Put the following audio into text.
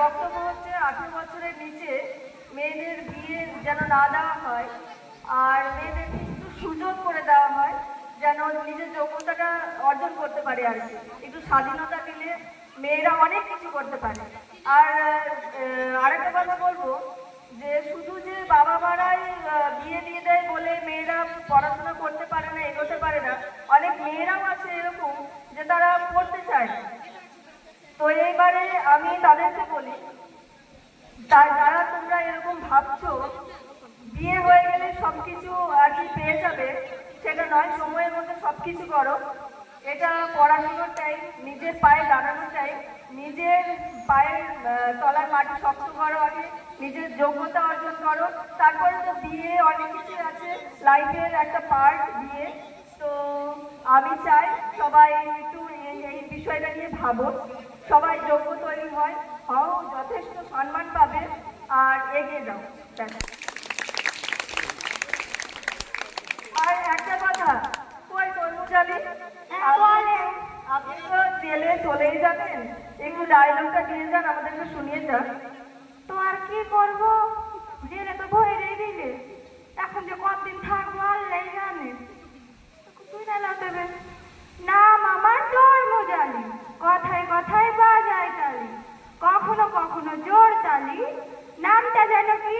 বক্তব্য হচ্ছে আঠেরো বছরের নিচে মেয়েদের বিয়ে যেন না দেওয়া হয়, আর মেয়েদের একটু সুযোগ করে দেওয়া হয়, যেন নিজের যোগ্যতাটা অর্জন করতে পারে আর কি। একটু স্বাধীনতা দিলে মেয়েরা অনেক কিছু করতে পারে। আর আরেকটা কথা বলব, যে শুধু যে বাবা মারাই বিয়ে দিয়ে দেয় বলে মেয়েরা পড়াশোনা করতে পারে না, এগোতে পারে না, অনেক মেয়েরাও আছে এরকম যে তারা পড়তে চায় না এইবারে আমি তাদেরকে বলি তা- যারা তোমরা এরকম ভাবছ, বিয়ে হয়ে গেলে সবকিছু আর কি পেয়ে যাবে, সেটা নয়, সময়ের মধ্যে সবকিছু করো। এটা পড়াশোনার টাইম নিজের পায়ে দাঁড়ানোর টাইম নিজের পায়ের তলার মাটি শক্ত করো আগে, নিজের যোগ্যতা অর্জন করো। তারপরে তো বিয়ে, অনেক কিছু আছে লাইফের একটা পার্ট বিয়ে। তো আমি চাই সবাই একটু এই বিষয়টা নিয়ে ভাবো সবাই যোগ্য তৈরি হয় হও যথেষ্ট সম্মান পাবে আর এগিয়ে যাও। আর একটা কথা কই আপনি- আপনি তো জেলে চলেই যাবেন। একটু ডায়লগটা দিয়ে যান আমাদেরকে শুনিয়ে যান। जोड़ ताली नाम था जानकी